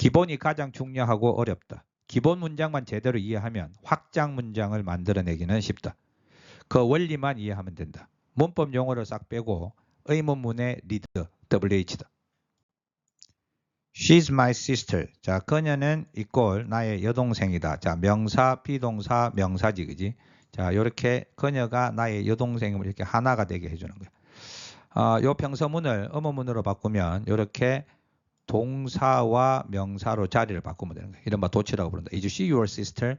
기본이 가장 중요하고 어렵다. 기본 문장만 제대로 이해하면 확장 문장을 만들어내기는 쉽다. 그 원리만 이해하면 된다. 문법 용어를 싹 빼고 의문문의 리드 WH다. She's my sister. 자, 그녀는 이꼴 나의 여동생이다. 자, 명사, 비동사, 명사지, 그지? 자, 요렇게 그녀가 나의 여동생임을 이렇게 하나가 되게 해주는 거야. 아, 요 평서문을 어머문으로 바꾸면 요렇게 동사와 명사로 자리를 바꾸면 되는 거예요. 이른바 도치라고 부른다. Is she your sister?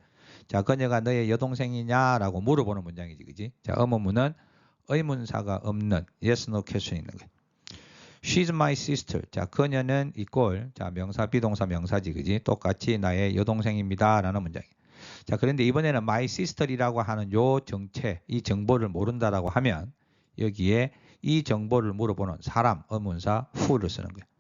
자, 그녀가 너의 여동생이냐라고 물어보는 문장이지, 그지? 자, 어머문은 의문사가 없는 yes, no question 있는 거예요. She's my sister. 자, 그녀는 이꼴 자, 명사, 비동사, 명사지, 그지? 똑같이 나의 여동생입니다 라는 문장이에요. 자, 그런데 이번에는 my sister이라고 하는 요 정체, 이 정보를 모른다라고 하면 여기에 이 정보를 물어보는 사람, 의문사, who를 쓰는 거예요.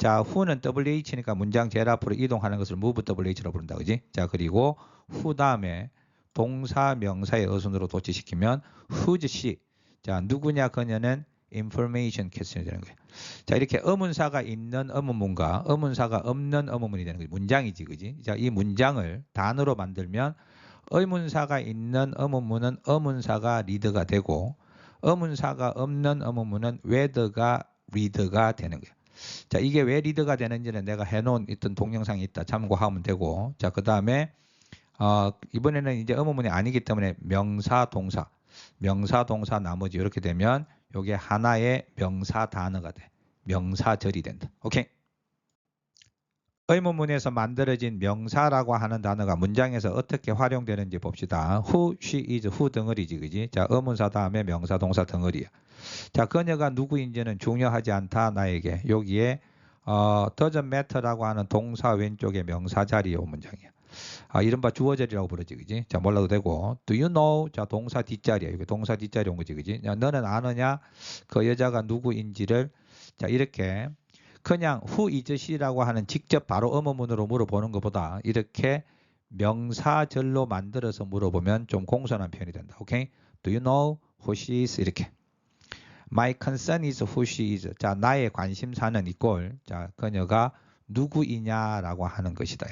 자, who는 WH니까 문장 제일 앞으로 이동하는 것을 move WH로 부른다. 그지? 자, 그리고 who 다음에 동사, 명사의 어순으로 도치시키면 who's she. 자, 누구냐 그녀는 information 퀘스천이 되는 거예요. 자, 이렇게 의문사가 있는 의문문과 의문사가 없는 의문문이 되는 거예요. 문장이지, 그지? 자, 이 문장을 단어로 만들면 의문사가 있는 의문문은 의문사가 리드가 되고 의문사가 없는 의문문은 where가 리드가 되는 거예요. 자, 이게 왜 리드가 되는지는 내가 해놓은 있던 동영상이 있다. 참고하면 되고. 자, 그 다음에, 어, 이번에는 이제 의문문이 아니기 때문에 명사, 동사, 명사, 동사, 나머지 이렇게 되면 요게 하나의 명사 단어가 돼. 명사절이 된다. 오케이. 의문문에서 만들어진 명사라고 하는 단어가 문장에서 어떻게 활용되는지 봅시다. who, she, is, who 덩어리지, 그지? 자, 의문사 다음에 명사, 동사 덩어리야. 자, 그녀가 누구인지는 중요하지 않다, 나에게. 여기에 어, doesn't matter라고 하는 동사 왼쪽에 명사 자리에 온 문장이야. 아, 이른바 주어절이라고 부르지, 그지? 자, 몰라도 되고. Do you know? 자, 동사 뒷자리야. 이게 동사 뒷자리 온 거지, 그지? 야, 너는 아느냐? 그 여자가 누구인지를 자, 이렇게 그냥 is she라고 하는 직접 바로 의문문으로 물어보는 것보다 이렇게 명사절로 만들어서 물어보면 좀 공손한 표현이 된다. 오케이? Do you know who she is? 이렇게. My concern is who she is. 자, 나의 관심사는 이꼴. 자, 그녀가 누구이냐라고 하는 것이다.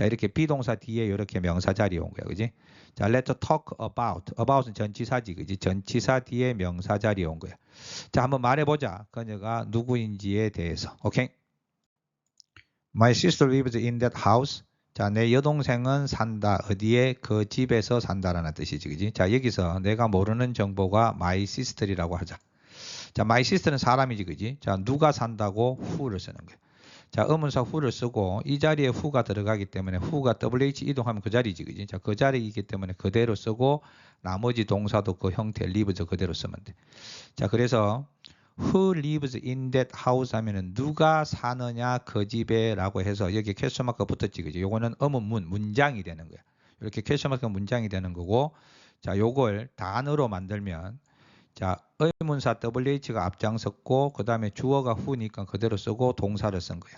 자, 이렇게 비동사 뒤에 이렇게 명사 자리에 온 거야. 그지? 자, let's talk about. about은 전치사지. 그지? 전치사 뒤에 명사 자리에 온 거야. 자, 한번 말해보자. 그녀가 누구인지에 대해서. 오케이? My sister lives in that house. 자, 내 여동생은 산다. 어디에? 그 집에서 산다라는 뜻이지. 그지? 자, 여기서 내가 모르는 정보가 my sister이라고 하자. 자, my sister는 사람이지. 그지? 자, 누가 산다고 who를 쓰는 거야. 자, 의문사 who를 쓰고 이 자리에 who가 들어가기 때문에 who가 WH 이동하면 그 자리지. 그지? 자, 그 자리이기 때문에 그대로 쓰고 나머지 동사도 그 형태 lives 그대로 쓰면 돼. 자, 그래서 who lives in that house 하면은 누가 사느냐 그 집에 라고 해서 여기 퀘스천 마크 붙었지. 그지? 요거는 의문문 문장이 되는 거야. 이렇게 퀘스천 마크 문장이 되는 거고 자, 요걸 단어로 만들면 자, 의문사 WH가 앞장섰고 그 다음에 주어가 who니까 그대로 쓰고 동사를 쓴 거야.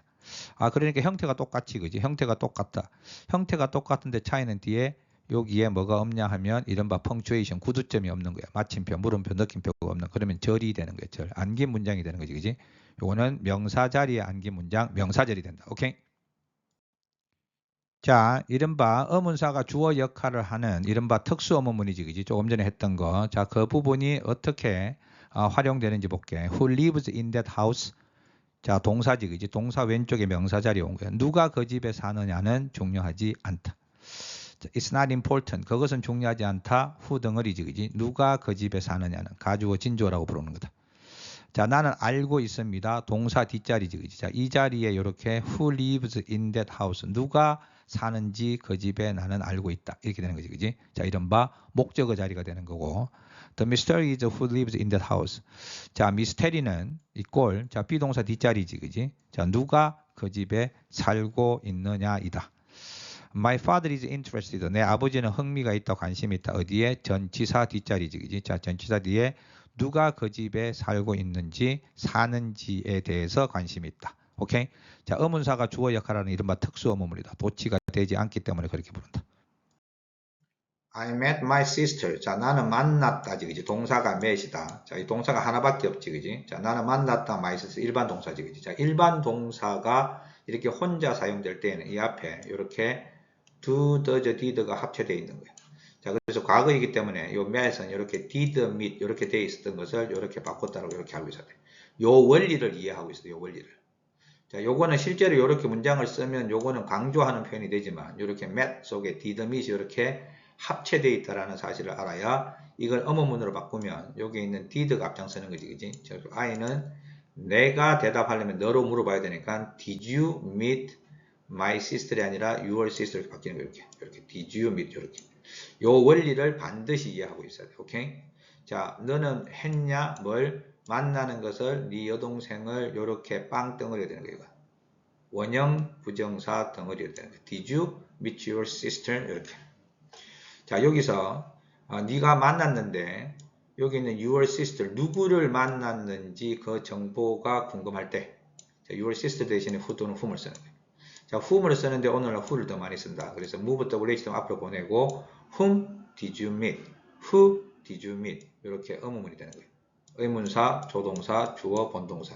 아 그러니까 형태가 똑같이 그지? 형태가 똑같다. 형태가 똑같은데 차이는 뒤에 여기에 뭐가 없냐 하면 이른바 펑츄에이션 구두점이 없는 거야. 마침표, 물음표, 느낌표가 없는. 그러면 절이 되는 거야. 절. 안긴 문장이 되는 거지. 그지? 요거는 명사 자리에 안긴 문장, 명사절이 된다. 오케이? 자, 이른바 어문사가 주어 역할을 하는 이른바 특수 어문 문이지, 그지? 조금 전에 했던 거. 자, 그 부분이 어떻게 어, 활용되는지 볼게. Who lives in that house? 자, 동사지, 그지? 동사 왼쪽에 명사 자리에 온 거야. 누가 그 집에 사느냐는 중요하지 않다. 자, It's not important. 그것은 중요하지 않다. 후 덩어리지, 그지? 누가 그 집에 사느냐는 가주어 진주어라고 부르는 거다. 자, 나는 알고 있습니다. 동사 뒷자리지, 그지? 자, 이 자리에 이렇게 who lives in that house. 누가 사는지 그 집에 나는 알고 있다. 이렇게 되는 거지, 그지? 자, 이른바 목적어 자리가 되는 거고. The mystery is who lives in that house. 자, 미스테리는 이꼴, 자, 비동사 뒷자리지, 그지? 자, 누가 그 집에 살고 있느냐이다. My father is interested. 내 아버지는 흥미가 있다, 관심이 있다. 어디에? 전치사 뒷자리지, 그지? 자, 전치사 뒤에 누가 그 집에 살고 있는지, 사는지에 대해서 관심이 있다. 오케이? 자, 의문사가 주어 역할하는 이른바 특수 의문문이다. 도치가 되지 않기 때문에 그렇게 부른다. I met my sister. 자, 나는 만났다지, 그지? 동사가 met이다. 자, 이 동사가 하나밖에 없지, 그지? 자, 나는 만났다, my sister. 일반 동사지, 그지? 자, 일반 동사가 이렇게 혼자 사용될 때에는 이 앞에 이렇게 do, does, did가 합체되어 있는 거예요. 자, 그래서 과거이기 때문에 요 met은 이렇게 did, meet 이렇게 되어 있었던 것을 이렇게 바꿨다고 이렇게 알고 있어야 돼요. 요 원리를 이해하고 있어요. 요 원리를. 자, 요거는 실제로 이렇게 문장을 쓰면 요거는 강조하는 표현이 되지만 이렇게 met 속에 did, meet이 이렇게 합체되어 있다라는 사실을 알아야 이걸 어머문으로 바꾸면 여기 있는 did가 앞장서는 거지, 그지? 자, I는 내가 대답하려면 너로 물어봐야 되니까 did you meet my sister이 아니라 your sister 이렇게 바뀌는 거 이렇게 이렇게 did you meet 이렇게 요 원리를 반드시 이해하고 있어야 돼. 오케이? 자, 너는 했냐? 뭘 만나는 것을 네 여동생을 이렇게 빵 덩어리가 되는 거예요. 원형 부정사 덩어리가 되는 거예요. Did you meet your sister? 이렇게. 자, 여기서 어, 네가 만났는데 여기 있는 your sister 누구를 만났는지 그 정보가 궁금할 때 자, your sister 대신에 who 또는 whom을 쓰는 거예요. 자, whom을 쓰는데 오늘은 who를 더 많이 쓴다. 그래서 move WH도 앞으로 보내고 whom did you meet? who did you meet? 이렇게 의문문이 되는 거예요. 의문사, 조동사, 주어, 본동사.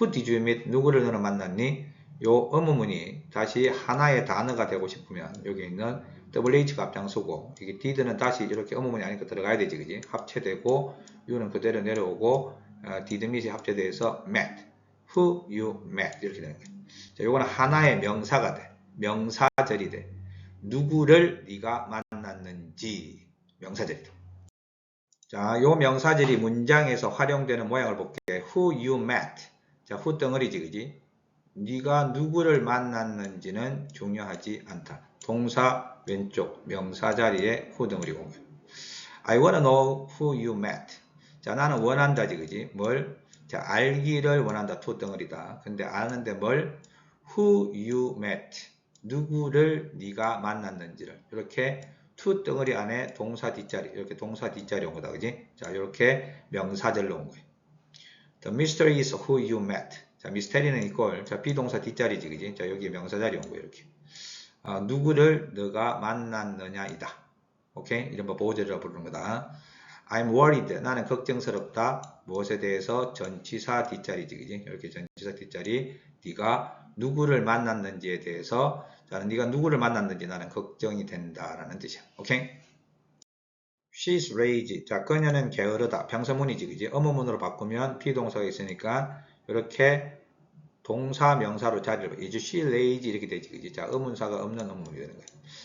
who did you meet? 누구를 너는 만났니? 요 의문문이 다시 하나의 단어가 되고 싶으면 여기 있는 WH가 앞장서고 이게 did는 다시 이렇게 의문문이 아니까 들어가야 되지 그지? 합체되고 you는 그대로 내려오고 어, did meet이 합체돼서 met. who you met 이렇게 되는 거예요. 자, 요거는 하나의 명사가 돼. 명사절이 돼. 누구를 네가 만났는지 명사절이다. 자, 요 명사절이 문장에서 활용되는 모양을 볼게. who you met. 자, who 덩어리지, 그지? 네가 누구를 만났는지는 중요하지 않다. 동사 왼쪽 명사 자리에 who 온 거예요. I wanna know who you met. 자, 나는 원한다지, 그지? 뭘? 자, 알기를 원한다. to 덩어리다. 근데 아는데 뭘? who you met. 누구를 네가 만났는지를. 이렇게 to 덩어리 안에 동사 뒷자리, 이렇게 동사 뒷자리 온 거다. 그지? 자, 이렇게 명사절로 온 거예요. The mystery is who you met. 자, 미스테리는 이꼴. 자, 비동사 뒷자리지, 그지? 자, 여기 명사 자리 온 거예요. 이렇게. 아, 누구를 너가 만났느냐이다. 오케이? 이른바 보호절이라고 부르는 거다. I'm worried. 나는 걱정스럽다. 무엇에 대해서 전치사 뒷자리지, 그지? 이렇게 전치사 뒷자리. 네가 누구를 만났는지에 대해서 자는 네가 누구를 만났는지 나는 걱정이 된다라는 뜻이야. 오케이? She's lazy. 자, 그녀는 게으르다. 평서문이지, 그지? 어문문으로 바꾸면 비동사가 있으니까 이렇게 동사 명사로 자리를 이제 she lazy 이렇게 되지, 그지? 자, 의문사가 없는 어문문이 되는 거야.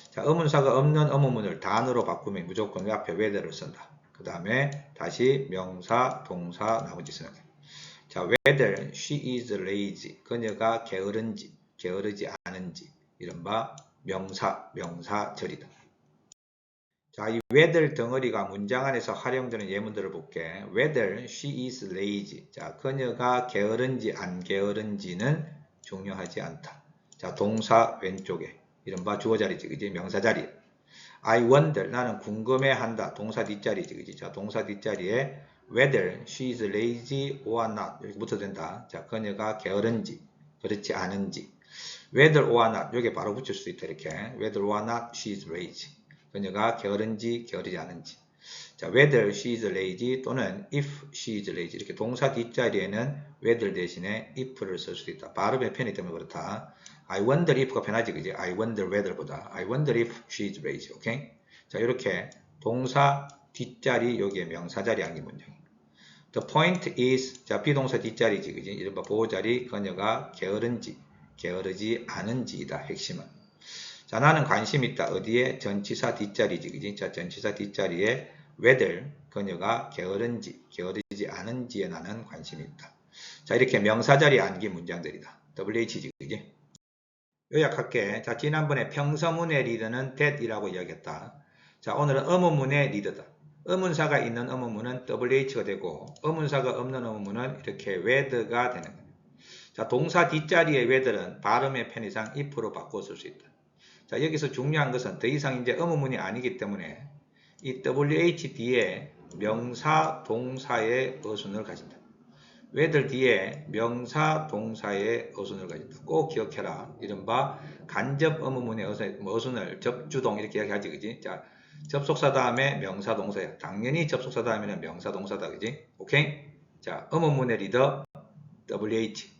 자, 의문사가 없는 어문문을 단어로 바꾸면 무조건 그 앞에 whether를 쓴다. 그 다음에 다시 명사, 동사, 나머지 쓰는. 자, whether she is lazy. 그녀가 게으른지, 게으르지 않은지. 이른바 명사, 명사절이다. 자, 이 whether 덩어리가 문장 안에서 활용되는 예문들을 볼게. whether she is lazy. 자, 그녀가 게으른지 안 게으른지는 중요하지 않다. 자, 동사 왼쪽에. 이른바 주어 자리지, 그지? 명사 자리. I wonder. 나는 궁금해한다. 동사 뒷자리지, 그지? 자, 동사 뒷자리에 whether she is lazy or not. 이렇게 붙어도 된다. 자, 그녀가 게으른지, 그렇지 않은지. whether or not. 여기에 바로 붙일 수 있다. 이렇게. whether or not she is lazy. 그녀가 게으른지, 게으르지 않은지. 자, whether she is lazy 또는 if she is lazy. 이렇게 동사 뒷자리에는 whether 대신에 if를 쓸 수도 있다. 발음의 편이 때문에 그렇다. I wonder if가 편하지, 그지? I wonder whether보다. I wonder if she is lazy. 오케이? 자, 이렇게 동사 뒷자리, 여기에 명사 자리 암기 문장. The point is, 자, 비동사 뒷자리지, 그지? 이른바 보호자리, 그녀가 게으른지, 게으르지 않은지이다, 핵심은. 자, 나는 관심 있다. 어디에? 전치사 뒷자리지, 그지? 자, 전치사 뒷자리에 whether, 그녀가 게으른지, 게으르지 않은지에 나는 관심이 있다. 자, 이렇게 명사 자리 암기 문장들이다. WH지, 그지? 요약할게. 자, 지난번에 평서문의 리더는 that이라고 이야기했다. 자, 오늘은 의문문의 리더다. 의문사가 있는 의문문은 WH가 되고 의문사가 없는 의문문은 이렇게 whether가 되는 거예요. 자, 동사 뒷자리의 whether는 발음의 편의상 if로 바꿔 쓸 수 있다. 자, 여기서 중요한 것은 더 이상 이제 의문문이 아니기 때문에 이 WH 뒤에 명사, 동사의 어순을 가진다. whether 뒤에 명사, 동사의 어순을 가진다. 꼭 기억해라. 이른바 간접 의문문의 어순, 뭐 어순을 접주동 이렇게 이야기하지, 그지? 자, 접속사 다음에 명사 동사야. 당연히 접속사 다음에는 명사 동사다. 그지? 오케이? 자, 의문문의 리더 WH.